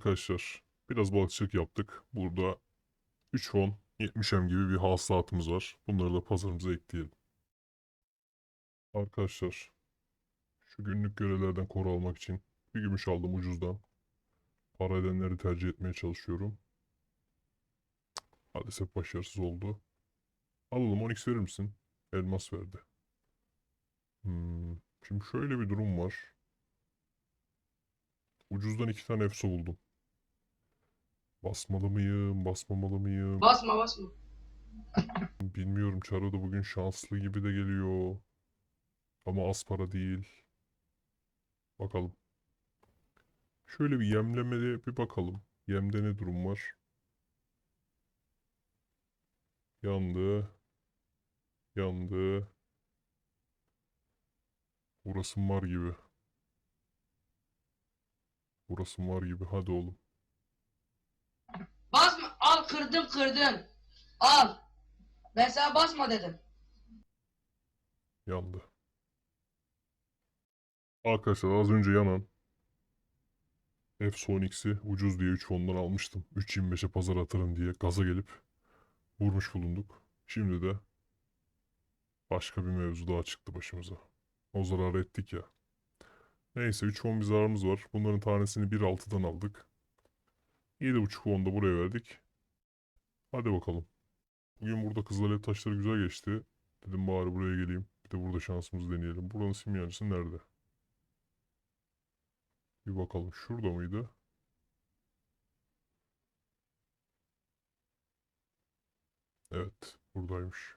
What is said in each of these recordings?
Arkadaşlar biraz balıkçılık yaptık. Burada 3 won 70M gibi bir hasılatımız var. Bunları da pazarımıza ekleyelim. Arkadaşlar şu günlük görevlerden koru almak için bir gümüş aldım ucuzdan. Para edenleri tercih etmeye çalışıyorum. Maalesef başarısız oldu. Alalım 10x verir misin? Elmas verdi. Hmm, Şimdi şöyle bir durum var. Ucuzdan iki tane efso buldum. Basmalı mıyım, basmamalı mıyım? Basma basma. Bilmiyorum. Çaro da bugün şanslı gibi de geliyor. Ama az para değil. Bakalım. Şöyle bir yemlemede bir bakalım. Yemde ne durum var? Yandı. Yandı. Burası var gibi. Burası var gibi. Hadi oğlum. Kırdım kırdım. Al. Ben sana basma dedim. Yandı. Arkadaşlar az önce yanan F-Sonix'i ucuz diye 3 fondan almıştım. 3.25'e pazara atarım diye gaza gelip vurmuş bulunduk. Şimdi de başka bir mevzu daha çıktı başımıza. O zararı ettik ya. Neyse 3 fon bir zararımız var. Bunların tanesini 1.6'dan aldık. 7.5 fon da buraya verdik. Hadi bakalım. Bugün burada Kızılalev taşları güzel geçti. Dedim bari buraya geleyim. Bir de burada şansımızı deneyelim. Buranın simyancısı nerede? Bir bakalım. Şurada mıydı? Evet. Buradaymış.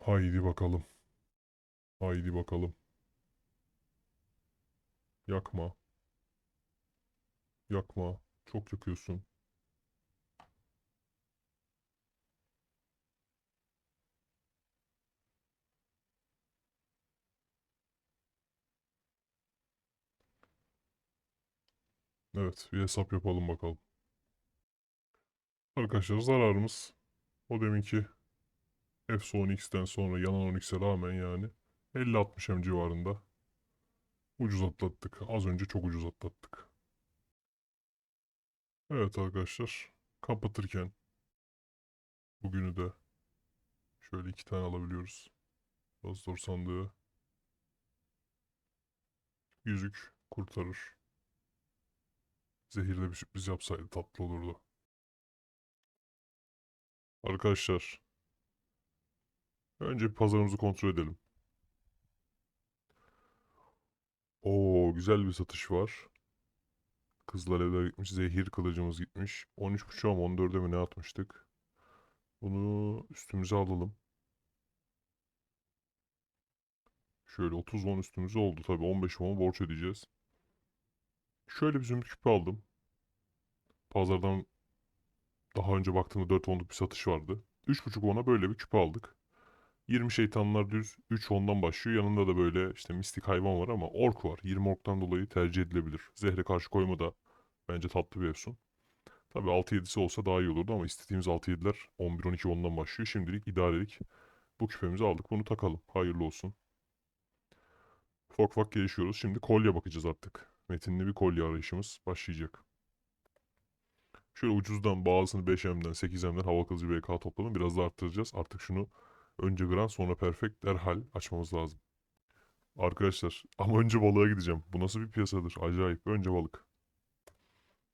Haydi bakalım. Haydi bakalım. Yakma. Yakma. Çok yakıyorsun. Evet, bir hesap yapalım bakalım. Arkadaşlar zararımız o deminki F-Son X'ten sonra yanan 10x'e rağmen yani 50-60 M civarında ucuz atlattık. Az önce çok ucuz atlattık. Evet arkadaşlar kapatırken bugünü de şöyle iki tane alabiliyoruz. Razor sandığı yüzük kurtarır. Zehirde bir sürpriz yapsaydı tatlı olurdu. Arkadaşlar. Önce bir pazarımızı kontrol edelim. Oo güzel bir satış var. Kızlar evler gitmiş. Zehir kılıcımız gitmiş. 13.5'a mı 14'e mi ne atmıştık? Bunu üstümüze alalım. Şöyle 30 won üstümüze oldu. Tabii 15 won borç ödeyeceğiz. Şöyle bir zümrüt küpe aldım. Pazardan daha önce baktığımda 4 wonluk bir satış vardı. 3.5 won'a böyle bir küpe aldık. 20 şeytanlar düz 3 won'dan başlıyor. Yanında da böyle işte mistik hayvan var ama ork var. 20 orktan dolayı tercih edilebilir. Zehre karşı koyma da bence tatlı bir efsun. Tabii 6-7'si olsa daha iyi olurdu ama istediğimiz 6-7'ler 11-12 won'dan başlıyor. Şimdilik idarelik bu küpemizi aldık. Bunu takalım. Hayırlı olsun. Ufak ufak gelişiyoruz. Şimdi kolye bakacağız artık. Metinli bir kolye arayışımız başlayacak. Şöyle ucuzdan bazısını 5M'den 8M'den hava kılıcı VK topladım. Biraz da arttıracağız. Artık şunu önce Grand sonra Perfect derhal açmamız lazım. Arkadaşlar ama önce balığa gideceğim. Bu nasıl bir piyasadır? Acayip. Önce balık.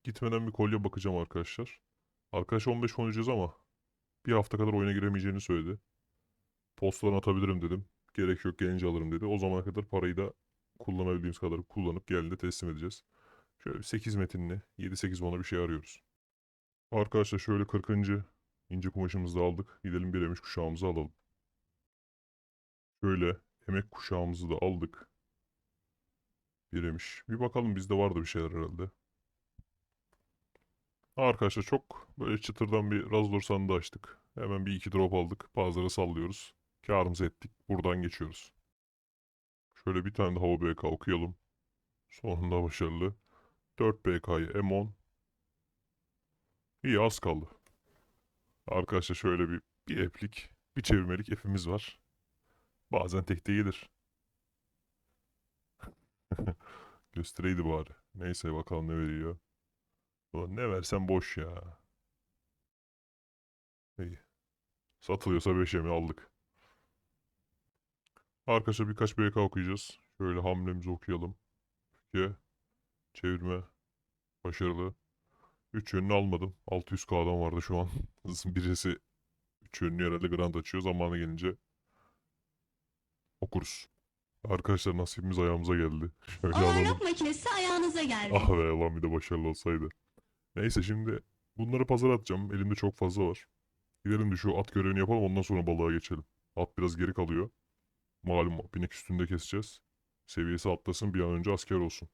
Gitmeden bir kolye bakacağım arkadaşlar. Arkadaş 15 konuşacağız ama bir hafta kadar oyuna giremeyeceğini söyledi. Postadan atabilirim dedim. Gerek yok gelince alırım dedi. O zamana kadar parayı da kullanabildiğimiz kadar kullanıp geldiğinde teslim edeceğiz. Şöyle bir 8 metinli 7-8 bana bir şey arıyoruz. Arkadaşlar şöyle 40. ince kumaşımızı da aldık. Gidelim bir emiş kuşağımızı alalım. Şöyle emek kuşağımızı da aldık. Bir emiş. Bir bakalım bizde vardı bir şeyler herhalde. Arkadaşlar çok böyle çıtırdan bir Razor sandığı açtık. Hemen bir iki drop aldık. Bazıları sallıyoruz. Karımızı ettik. Buradan geçiyoruz. Şöyle bir tane de hava BK okuyalım. Sonunda başarılı. 4 BK'yı M10. İyi az kaldı. Arkadaşlar şöyle bir, bir eplik, bir çevirmelik F'imiz var. Bazen tek de gelir. Göstereydi bari. Neyse bakalım ne veriyor. Ulan ne versen boş ya. İyi. Satılıyorsa 5 yemi aldık. Arkadaşlar birkaç BK okuyacağız. Şöyle hamlemizi okuyalım. Öfke, çevirme, başarılı. 3 yönünü almadım. 600k'dan vardı şu an. Birisi 3 yönünü herhalde grand açıyor. Zamanı gelince okuruz. Arkadaşlar nasibimiz ayağımıza geldi. Şöyle. Ağırlık makinesi ayağınıza geldi. Ah be lan bir de başarılı olsaydı. Neyse şimdi bunları pazara atacağım. Elimde çok fazla var. Gidelim de şu at görevini yapalım ondan sonra balığa geçelim. At biraz geri kalıyor. Malum binek üstünde keseceğiz. Seviyesi atlasın bir an önce asker olsun.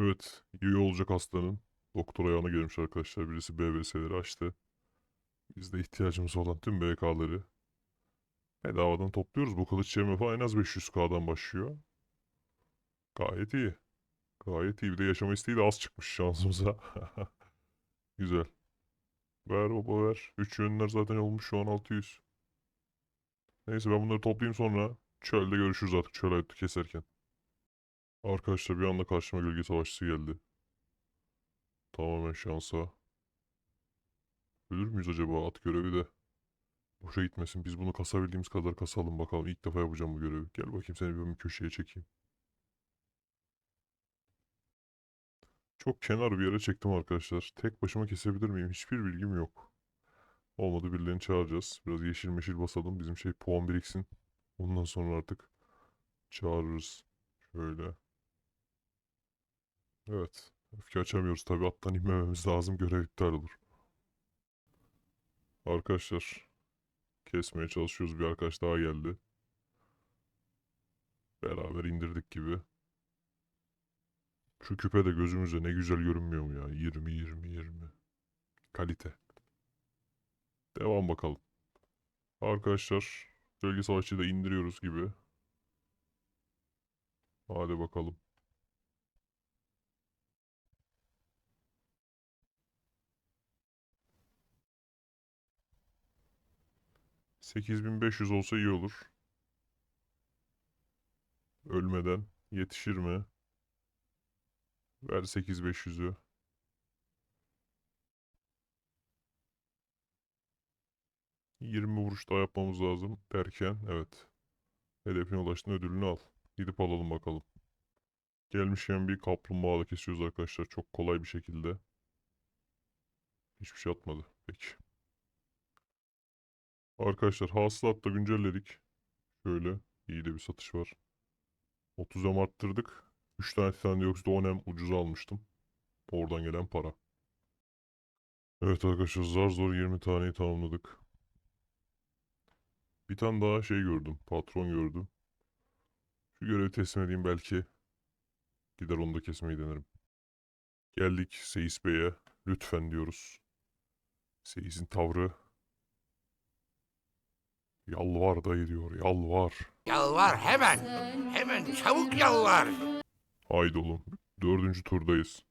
Evet iyi olacak hastanın. Doktor ayağına gelmiş arkadaşlar. Birisi BBS'leri açtı. Biz de ihtiyacımız olan tüm BK'ları bedavadan topluyoruz. Bu kılıç çevirme falan en az 500k'dan başlıyor. Gayet iyi. Gayet iyi. Bir de yaşama isteği de az çıkmış şansımıza. Güzel. Ver baba ver. 3 yönler zaten olmuş şu an 600. Neyse ben bunları toplayayım sonra çölde görüşürüz artık çöl hayatı keserken. Arkadaşlar bir anda karşıma gölge savaşçısı geldi. Tamamen şansa. Ölür müyüz acaba at görevi de? Boşa gitmesin. Biz bunu kasabildiğimiz kadar kasalım bakalım. İlk defa yapacağım bu görevi. Gel bakayım seni bir köşeye çekeyim. Çok kenar bir yere çektim arkadaşlar. Tek başıma kesebilir miyim? Hiçbir bilgim yok. Olmadı birilerini çağıracağız. Biraz yeşil meşil basalım. Bizim şey puan biriksin. Ondan sonra artık çağırırız. Şöyle. Evet. Öfke açamıyoruz tabii. Attan inmememiz lazım. Görev iptal olur. Arkadaşlar. Kesmeye çalışıyoruz. Bir arkadaş daha geldi. Beraber indirdik gibi. Şu küpe de gözümüze ne güzel görünmüyor mu ya? 20 20 20. Kalite. Devam bakalım. Arkadaşlar, Gölge Savaşçı'yı da indiriyoruz gibi. Hadi bakalım. ...8500 olsa iyi olur. Ölmeden yetişir mi? Ver 8500'ü. ...20 vuruş daha yapmamız lazım derken... ...evet. Hedefine ulaştın ödülünü al. Gidip alalım bakalım. Gelmişken bir kaplumbağa da kesiyoruz arkadaşlar. Çok kolay bir şekilde. Hiçbir şey atmadı. Peki. Arkadaşlar hasılat da güncelledik. Şöyle iyi de bir satış var. 30'a arttırdık. 3 tane titan dioksit 10 hem ucuza almıştım. Oradan gelen para. Evet arkadaşlar zar zor 20 taneyi tamamladık. Bir tane daha şey gördüm. Patron gördüm. Şu görevi teslim edeyim belki. Gider onu da kesmeyi denerim. Geldik Seyis Bey'e. Lütfen diyoruz. Seyis'in tavrı. Yalvar dayı diyor. Yalvar. Yalvar hemen. Hemen çabuk yalvar. Haydi oğlum. Dördüncü turdayız.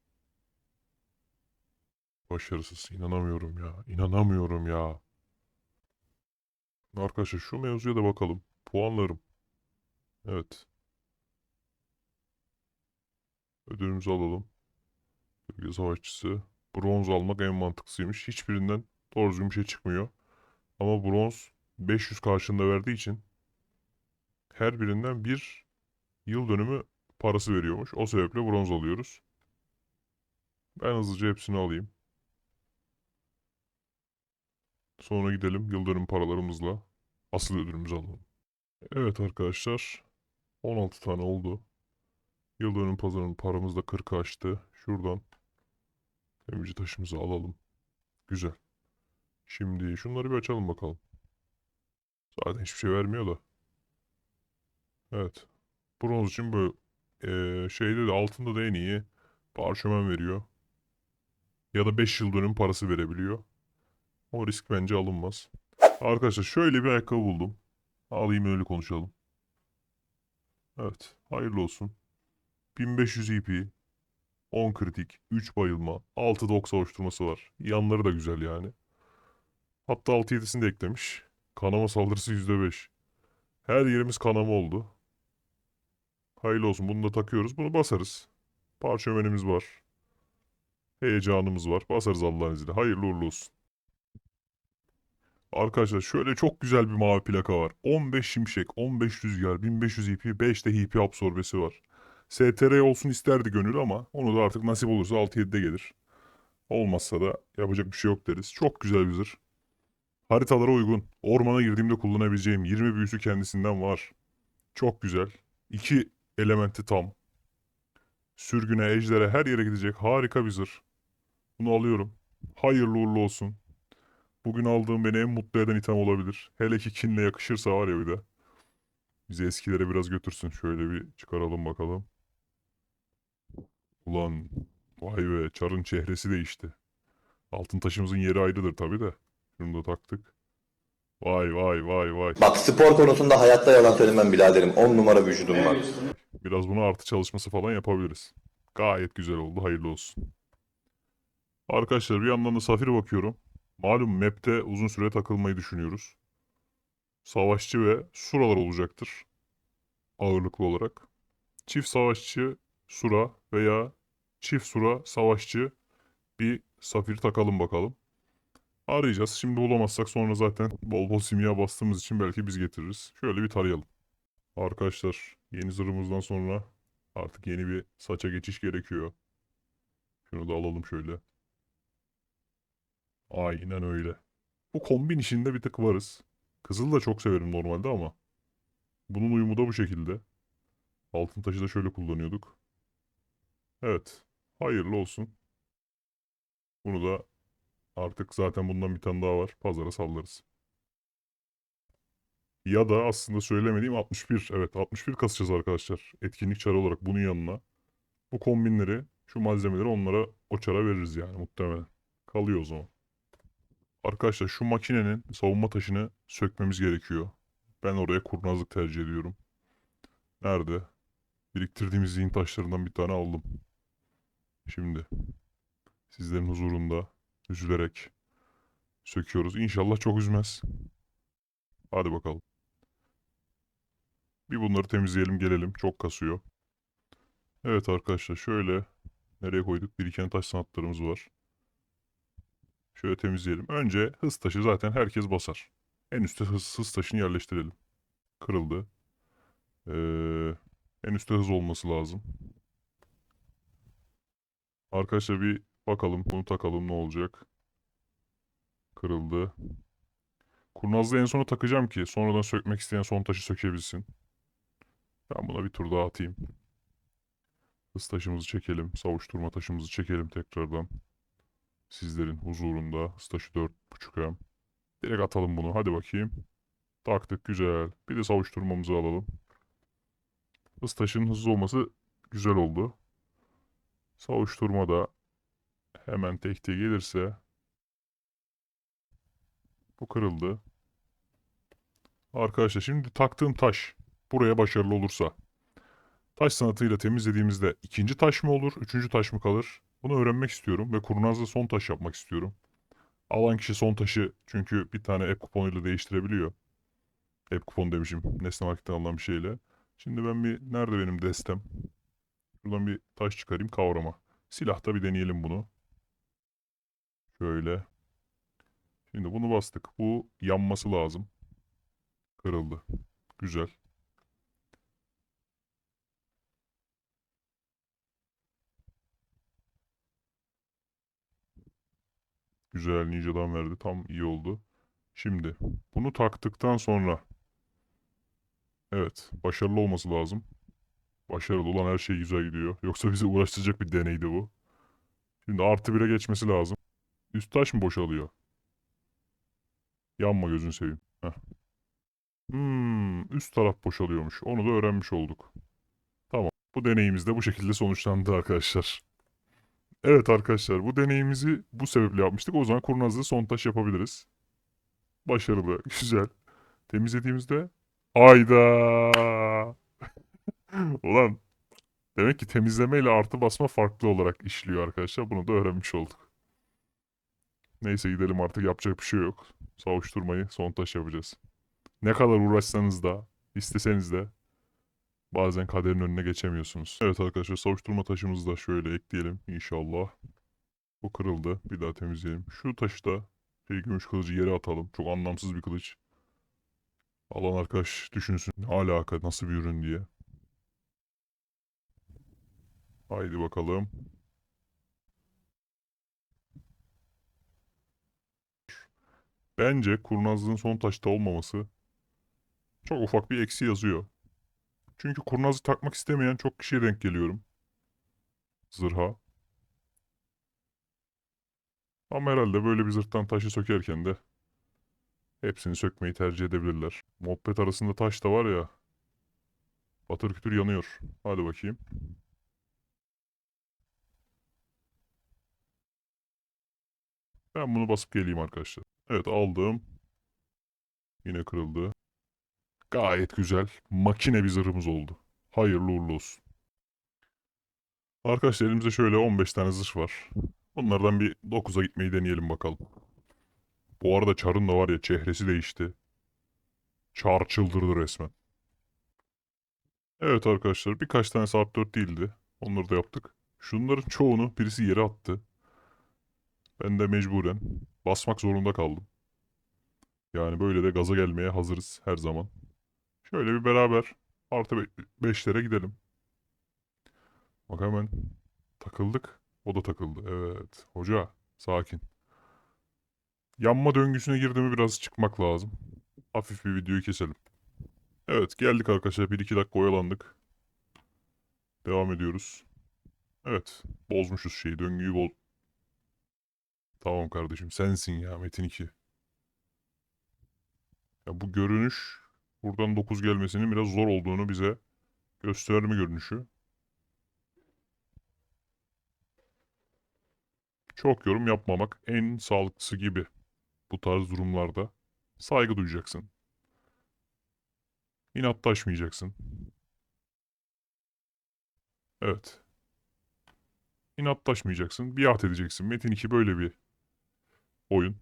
Başarısız. İnanamıyorum ya. İnanamıyorum ya. Arkadaşlar şu mevzuya da bakalım. Puanlarım. Evet. Ödülümüzü alalım. Bölge savaşçısı. Bronz almak en mantıklısıymış. Hiçbirinden doğru düzgün bir şey çıkmıyor. Ama bronz 500 karşılığında verdiği için her birinden bir yıl dönümü parası veriyormuş. O sebeple bronz alıyoruz. Ben hızlıca hepsini alayım. Sonra gidelim yıl dönüm paralarımızla asıl ödülümüzü alalım. Evet arkadaşlar. 16 tane oldu. Yıl dönüm pazarının paramız da 40'ı aştı. Şuradan emici taşımızı alalım. Güzel. Şimdi şunları bir açalım bakalım. Zaten hiçbir şey vermiyor da. Evet. Bronz için böyle eee, şeyde de altında da en iyi parşömen veriyor. Ya da 5 yıl dönüm parası verebiliyor. O risk bence alınmaz. Arkadaşlar şöyle bir ayakkabı buldum. Alayım öyle konuşalım. Evet. Hayırlı olsun. 1500 EP. 10 kritik. 3 bayılma. 6 dok savuşturması var. Yanları da güzel yani. Hatta 6-7'sini de eklemiş. Kanama saldırısı %5. Her yerimiz kanama oldu. Hayırlı olsun. Bunu da takıyoruz. Bunu basarız. Parşömenimiz var. Heyecanımız var. Basarız Allah'ın izniyle. Hayırlı uğurlu olsun. Arkadaşlar şöyle çok güzel bir mavi plaka var. 15 şimşek, 15 rüzgar, 1500 IP, 5 de HP absorbesi var. STR olsun isterdi gönül ama onu da artık nasip olursa 6-7'de gelir. Olmazsa da yapacak bir şey yok deriz. Çok güzel bir zırh. Haritalara uygun. Ormana girdiğimde kullanabileceğim 20 büyüsü kendisinden var. Çok güzel. İki elementi tam. Sürgüne, ejdere her yere gidecek harika bir zırh. Bunu alıyorum. Hayırlı uğurlu olsun. Bugün aldığım beni en mutlu eden item olabilir. Hele ki kinle yakışırsa var ya bir de. Bizi eskilere biraz götürsün. Şöyle bir çıkaralım bakalım. Ulan vay be çarın çehresi değişti. Altın taşımızın yeri ayrıdır tabii de. Şunu da taktık. Vay vay vay vay. Bak spor konusunda hayatta yalan söylemem biraderim. 10 numara vücudum var. Biraz buna artı çalışması falan yapabiliriz. Gayet güzel oldu. Hayırlı olsun. Arkadaşlar bir yandan da Safir'e bakıyorum. Malum map'te uzun süre takılmayı düşünüyoruz. Savaşçı ve suralar olacaktır. Ağırlıklı olarak. Çift savaşçı sura veya çift sura savaşçı bir Safir takalım bakalım. Arayacağız. Şimdi bulamazsak sonra zaten bol bol simya bastığımız için belki biz getiririz. Şöyle bir tarayalım. Arkadaşlar yeni zırhımızdan sonra artık yeni bir saça geçiş gerekiyor. Şunu da alalım şöyle. Aynen öyle. Bu kombin işinde bir tık varız. Kızıl da çok severim normalde ama. Bunun uyumu da bu şekilde. Altın taşı da şöyle kullanıyorduk. Evet. Hayırlı olsun. Bunu da artık zaten bundan bir tane daha var. Pazara sallarız. Ya da aslında söylemediğim 61. Evet 61 kasacağız arkadaşlar. Etkinlik çarı olarak bunun yanına. Bu kombinleri, şu malzemeleri onlara o çara veririz yani muhtemelen. Kalıyor o zaman. Arkadaşlar şu makinenin savunma taşını sökmemiz gerekiyor. Ben oraya kurnazlık tercih ediyorum. Nerede? Biriktirdiğimiz zihin taşlarından bir tane aldım. Şimdi sizlerin huzurunda üzülerek söküyoruz. İnşallah çok üzmez. Hadi bakalım. Bir bunları temizleyelim gelelim. Çok kasıyor. Evet arkadaşlar şöyle nereye koyduk? Biriken taş sanatlarımız var. Şöyle temizleyelim. Önce hız taşı zaten herkes basar. En üstte hız, hız taşını yerleştirelim. Kırıldı. Ee, en üstte hız olması lazım. Arkadaşlar bir bakalım. Bunu takalım ne olacak. Kırıldı. Kurnazlığı en sona takacağım ki sonradan sökmek isteyen son taşı sökebilsin. Ben buna bir tur daha atayım. Hız taşımızı çekelim. Savuşturma taşımızı çekelim tekrardan. Sizlerin huzurunda. Hız taşı 4.5M. Direkt atalım bunu. Hadi bakayım. Taktık güzel. Bir de savuşturmamızı alalım. Hız taşının hızlı olması güzel oldu. Savuşturma da hemen tekte gelirse bu kırıldı. Arkadaşlar şimdi taktığım taş buraya başarılı olursa taş sanatıyla temizlediğimizde ikinci taş mı olur, üçüncü taş mı kalır? Bunu öğrenmek istiyorum ve kurnazla son taş yapmak istiyorum. Alan kişi son taşı çünkü bir tane app kuponuyla değiştirebiliyor. App kupon demişim. Nesne Market'ten alınan bir şeyle. Şimdi ben bir nerede benim destem? Buradan bir taş çıkarayım kavrama. Silahta bir deneyelim bunu. Şöyle. Şimdi bunu bastık. Bu yanması lazım. Kırıldı. Güzel. Güzel ninjadan verdi. Tam iyi oldu. Şimdi bunu taktıktan sonra evet başarılı olması lazım. Başarılı olan her şey güzel gidiyor. Yoksa bizi uğraştıracak bir deneydi bu. Şimdi artı 1'e geçmesi lazım. Üst taş mı boşalıyor? Yanma gözünü seveyim. Heh. Hmm, üst taraf boşalıyormuş. Onu da öğrenmiş olduk. Tamam. Bu deneyimiz de bu şekilde sonuçlandı arkadaşlar. Evet arkadaşlar bu deneyimizi bu sebeple yapmıştık. O zaman kurnazlığı son taş yapabiliriz. Başarılı. Güzel. Temizlediğimizde ayda. Ulan demek ki temizleme ile artı basma farklı olarak işliyor arkadaşlar. Bunu da öğrenmiş olduk. Neyse gidelim artık yapacak bir şey yok. Savuşturmayı son taş yapacağız. Ne kadar uğraşsanız da, isteseniz de Bazen kaderin önüne geçemiyorsunuz. Evet arkadaşlar savuşturma taşımızı da şöyle ekleyelim inşallah. Bu kırıldı. Bir daha temizleyelim. Şu taşı da şey, gümüş kılıcı yere atalım. Çok anlamsız bir kılıç. Alan arkadaş düşünsün ne alaka nasıl bir ürün diye. Haydi bakalım. Bence kurnazlığın son taşta olmaması çok ufak bir eksi yazıyor. Çünkü kurnazı takmak istemeyen çok kişiye denk geliyorum. Zırha. Ama herhalde böyle bir zırhtan taşı sökerken de hepsini sökmeyi tercih edebilirler. Muhabbet arasında taş da var ya. Batır kütür yanıyor. Hadi bakayım. Ben bunu basıp geleyim arkadaşlar. Evet aldım. Yine kırıldı. Gayet güzel. Makine bir zırhımız oldu. Hayırlı uğurlu olsun. Arkadaşlar elimizde şöyle 15 tane zırh var. Bunlardan bir 9'a gitmeyi deneyelim bakalım. Bu arada Char'ın da var ya çehresi değişti. Char çıldırdı resmen. Evet arkadaşlar birkaç tane saat 4 değildi. Onları da yaptık. Şunların çoğunu birisi yere attı. Ben de mecburen basmak zorunda kaldım. Yani böyle de gaza gelmeye hazırız her zaman. Şöyle bir beraber artı 5'lere gidelim. Bak hemen takıldık. O da takıldı. Evet. Hoca sakin. Yanma döngüsüne girdi mi biraz çıkmak lazım. Hafif bir videoyu keselim. Evet geldik arkadaşlar. 1-2 dakika oyalandık. Devam ediyoruz. Evet. Bozmuşuz şeyi. Döngüyü boz... Tamam kardeşim sensin ya Metin 2. Ya bu görünüş buradan 9 gelmesinin biraz zor olduğunu bize gösterme görünüşü. Çok yorum yapmamak en sağlıklısı gibi bu tarz durumlarda. Saygı duyacaksın. İnatlaşmayacaksın. Evet. İnatlaşmayacaksın. Biat edeceksin. Metin 2 böyle bir oyun.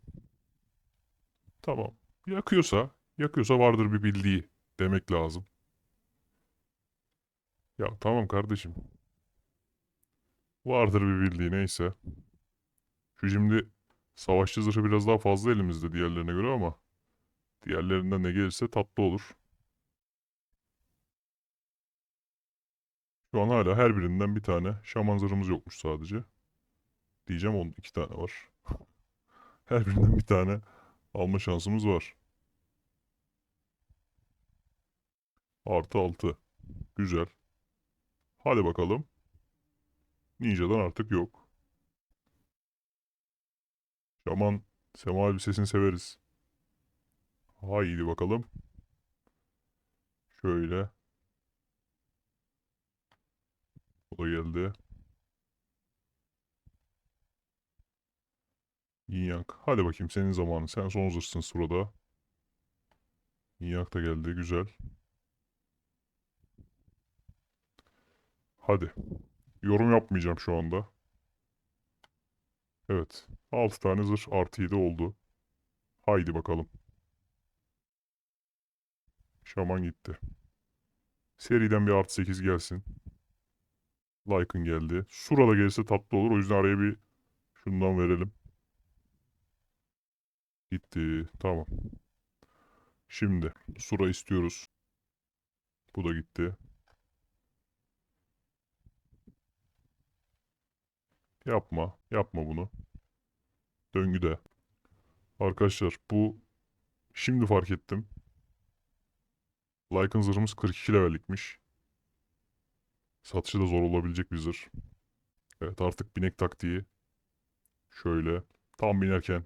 Tamam. Yakıyorsa, yakıyorsa vardır bir bildiği demek lazım. Ya tamam kardeşim. Vardır bir bildiği neyse. Şu şimdi savaşçı zırhı biraz daha fazla elimizde diğerlerine göre ama diğerlerinden ne gelirse tatlı olur. Şu an hala her birinden bir tane şaman zırhımız yokmuş sadece. Diyeceğim on iki tane var. her birinden bir tane alma şansımız var. Artı 6. Güzel. Hadi bakalım. Ninja'dan artık yok. Şaman sema elbisesini severiz. Haydi bakalım. Şöyle. O da geldi. Yin Yang. Hadi bakayım senin zamanın. Sen son zırhsın sırada. Yin Yang da geldi. Güzel. Hadi. Yorum yapmayacağım şu anda. Evet. 6 tane zırh artı 7 oldu. Haydi bakalım. Şaman gitti. Seriden bir artı 8 gelsin. Like'ın geldi. Sura da gelirse tatlı olur. O yüzden araya bir şundan verelim. Gitti. Tamam. Şimdi Sura istiyoruz. Bu da gitti. Yapma. Yapma bunu. Döngüde. Arkadaşlar bu şimdi fark ettim. Lycan zırhımız 42 levellikmiş. Satışı da zor olabilecek bir zırh. Evet artık binek taktiği. Şöyle tam binerken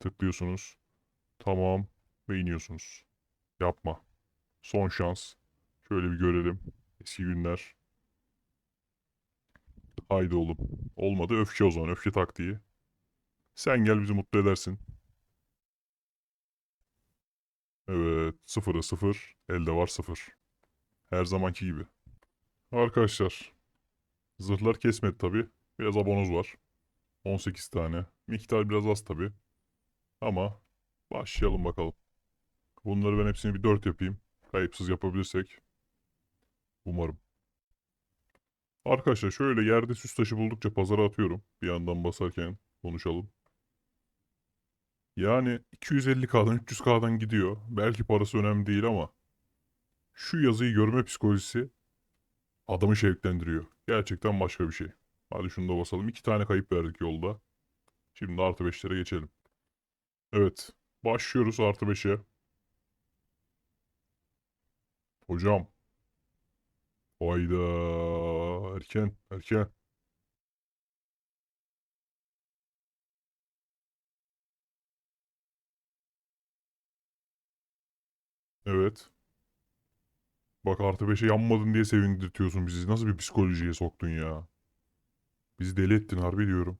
tıklıyorsunuz. Tamam ve iniyorsunuz. Yapma. Son şans. Şöyle bir görelim. Eski günler. Haydi oğlum. Olmadı öfke o zaman. Öfke taktiği. Sen gel bizi mutlu edersin. Evet. Sıfıra sıfır. Elde var sıfır. Her zamanki gibi. Arkadaşlar. Zırhlar kesmedi tabi. Biraz abonoz var. 18 tane. Miktar biraz az tabi. Ama başlayalım bakalım. Bunları ben hepsini bir 4 yapayım. Kayıpsız yapabilirsek. Umarım. Arkadaşlar şöyle yerde süs taşı buldukça pazara atıyorum. Bir yandan basarken konuşalım. Yani 250K'dan 300K'dan gidiyor. Belki parası önemli değil ama şu yazıyı görme psikolojisi adamı şevklendiriyor. Gerçekten başka bir şey. Hadi şunu da basalım. İki tane kayıp verdik yolda. Şimdi artı 5'lere geçelim. Evet. Başlıyoruz artı 5'e. Hocam. Hayda. Erken. Erken. Evet. Bak artı 5'e yanmadın diye sevindirtiyorsun bizi. Nasıl bir psikolojiye soktun ya? Bizi deli ettin harbi diyorum.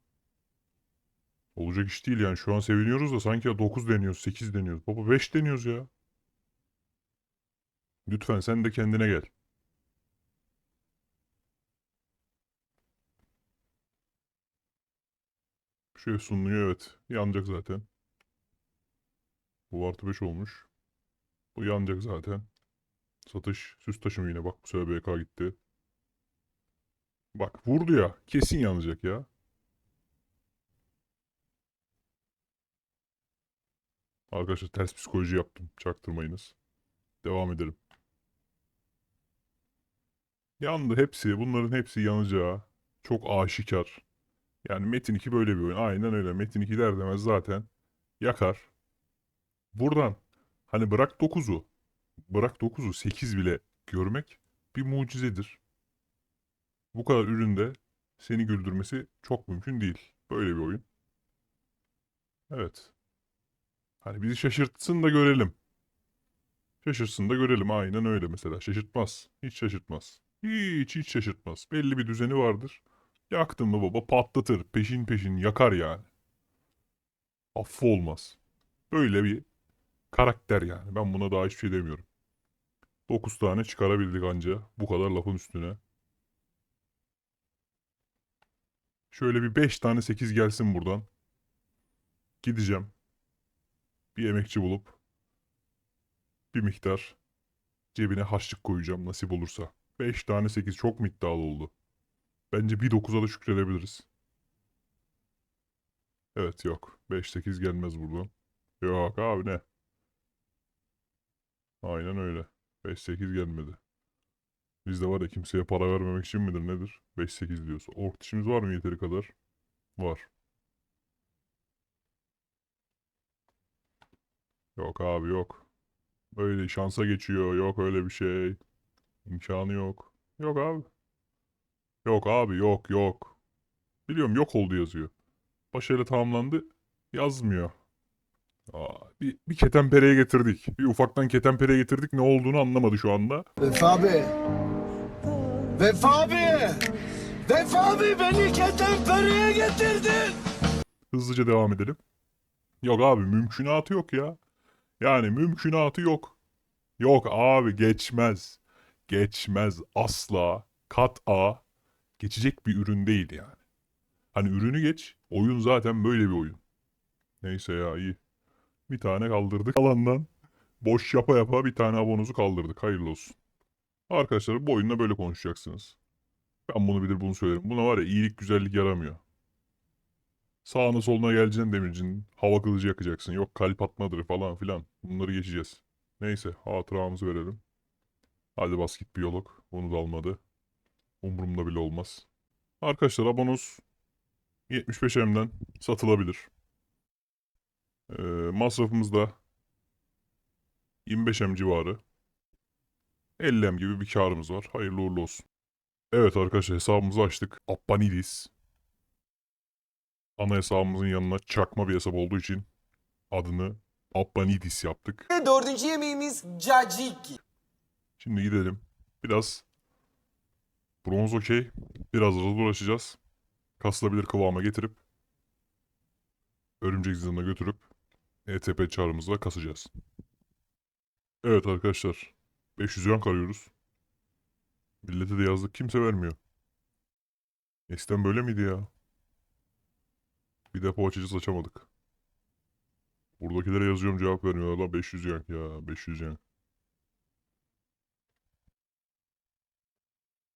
Olacak iş değil yani. Şu an seviniyoruz da sanki 9 deniyoruz, 8 deniyoruz. Baba 5 deniyoruz ya. Lütfen sen de kendine gel. Şey sunuluyor evet. Yanacak zaten. Bu artı 5 olmuş. Bu yanacak zaten. Satış. Süs taşım yine. Bak bu sefer BK gitti. Bak vurdu ya. Kesin yanacak ya. Arkadaşlar ters psikoloji yaptım. Çaktırmayınız. Devam edelim. Yandı hepsi. Bunların hepsi yanacağı. Çok aşikar. Yani Metin 2 böyle bir oyun. Aynen öyle. Metin 2 der demez zaten yakar. Buradan hani bırak 9'u. Bırak 9'u 8 bile görmek bir mucizedir. Bu kadar üründe seni güldürmesi çok mümkün değil. Böyle bir oyun. Evet. Hani bizi şaşırtsın da görelim. Şaşırsın da görelim. Aynen öyle mesela. Şaşırtmaz. Hiç şaşırtmaz. Hiç hiç şaşırtmaz. Belli bir düzeni vardır. Yaktın mı baba patlatır. Peşin peşin yakar yani. Affı olmaz. Böyle bir karakter yani. Ben buna daha hiçbir şey demiyorum. 9 tane çıkarabildik anca. Bu kadar lafın üstüne. Şöyle bir 5 tane 8 gelsin buradan. Gideceğim. Bir emekçi bulup bir miktar cebine harçlık koyacağım nasip olursa. 5 tane 8 çok mu iddialı oldu? Bence bir 9'a da şükredebiliriz. Evet yok. 5-8 gelmez buradan. Yok abi ne? Aynen öyle. 5-8 gelmedi. Bizde var ya kimseye para vermemek için midir nedir? 5-8 diyorsa. Ork dişimiz var mı yeteri kadar? Var. Yok abi yok. Böyle şansa geçiyor. Yok öyle bir şey. İmkanı yok. Yok abi. Yok abi yok yok. Biliyorum yok oldu yazıyor. Başarıyla tamamlandı yazmıyor. Aa, bir, bir ketenpereye getirdik. Bir ufaktan ketenpereye getirdik. Ne olduğunu anlamadı şu anda. Vefa abi. Vefa abi. Vefa abi beni ketenpereye getirdin. Hızlıca devam edelim. Yok abi mümkünatı yok ya. Yani mümkünatı yok. Yok abi geçmez. Geçmez asla. Kat A geçecek bir ürün değil yani. Hani ürünü geç. Oyun zaten böyle bir oyun. Neyse ya iyi. Bir tane kaldırdık. Alandan boş yapa yapa bir tane abonuzu kaldırdık. Hayırlı olsun. Arkadaşlar bu oyunda böyle konuşacaksınız. Ben bunu bilir bunu söylerim. Buna var ya iyilik güzellik yaramıyor. Sağına soluna geleceksin demircinin. Hava kılıcı yakacaksın. Yok kalp atmadır falan filan. Bunları geçeceğiz. Neyse hatıramızı verelim. Hadi bas git biyolog. Bunu da almadı. Umurumda bile olmaz. Arkadaşlar abonos 75M'den satılabilir. Ee, masrafımız da 25M civarı. 50M gibi bir karımız var. Hayırlı uğurlu olsun. Evet arkadaşlar hesabımızı açtık. Abbanidis. Ana hesabımızın yanına çakma bir hesap olduğu için adını Abbanidis yaptık. Dördüncü yemeğimiz caciki. Şimdi gidelim. Biraz bronz okey. Biraz hızlı uğraşacağız. Kasılabilir kıvama getirip örümcek zindanına götürüp ETP çağrımızla kasacağız. Evet arkadaşlar. 500 yank arıyoruz. Millete de yazdık. Kimse vermiyor. Eskiden böyle miydi ya? Bir depo açacağız açamadık. Buradakilere yazıyorum cevap vermiyorlar lan 500 yank ya 500 yank.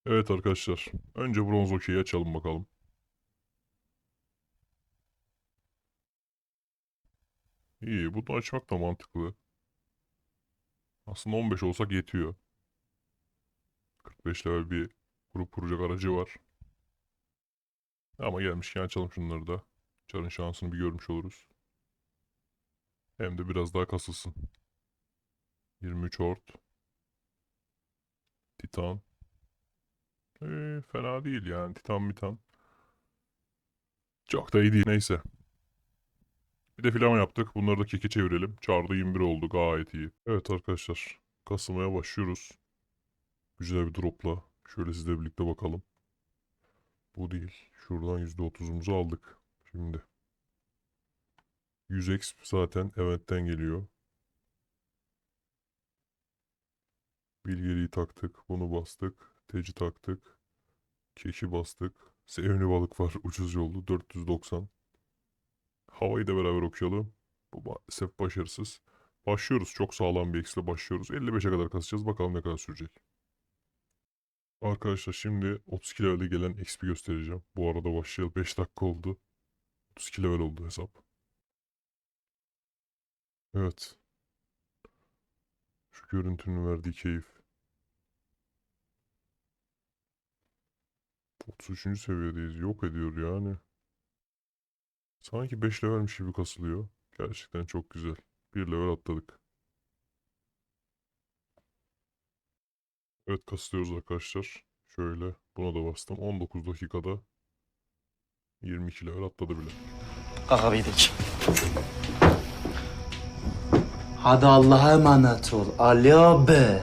Evet arkadaşlar. Önce bronz okeyi açalım bakalım. İyi. Bunu açmak da mantıklı. Aslında 15 olsak yetiyor. 45 level bir grup kuracak aracı var. Ama gelmişken açalım şunları da. Çarın şansını bir görmüş oluruz. Hem de biraz daha kasılsın. 23 hort. Titan. Ee, fena değil yani. Titan mitan. Çok da iyi değil. Neyse. Bir de filama yaptık. Bunları da keke çevirelim. Çarda 21 oldu. Gayet iyi. Evet arkadaşlar. Kasılmaya başlıyoruz. Güzel bir dropla. Şöyle sizle birlikte bakalım. Bu değil. Şuradan %30'umuzu aldık. Şimdi. 100x zaten eventten geliyor. Bilgeliği taktık. Bunu bastık. Teci taktık. Keki bastık. Sevimli balık var. Ucuz yollu. 490. Havayı da beraber okuyalım. Bu maalesef başarısız. Başlıyoruz. Çok sağlam bir eksle başlıyoruz. 55'e kadar kasacağız. Bakalım ne kadar sürecek. Arkadaşlar şimdi 32 levelde gelen XP göstereceğim. Bu arada başlayalı 5 dakika oldu. 32 level oldu hesap. Evet. Şu görüntünün verdiği keyif. 33. seviyedeyiz. Yok ediyor yani. Sanki 5 levelmiş gibi kasılıyor. Gerçekten çok güzel. 1 level atladık. Evet kasılıyoruz arkadaşlar. Şöyle buna da bastım. 19 dakikada 22 level atladı bile. Kahvedik. Hadi Allah'a emanet ol. Ali abi.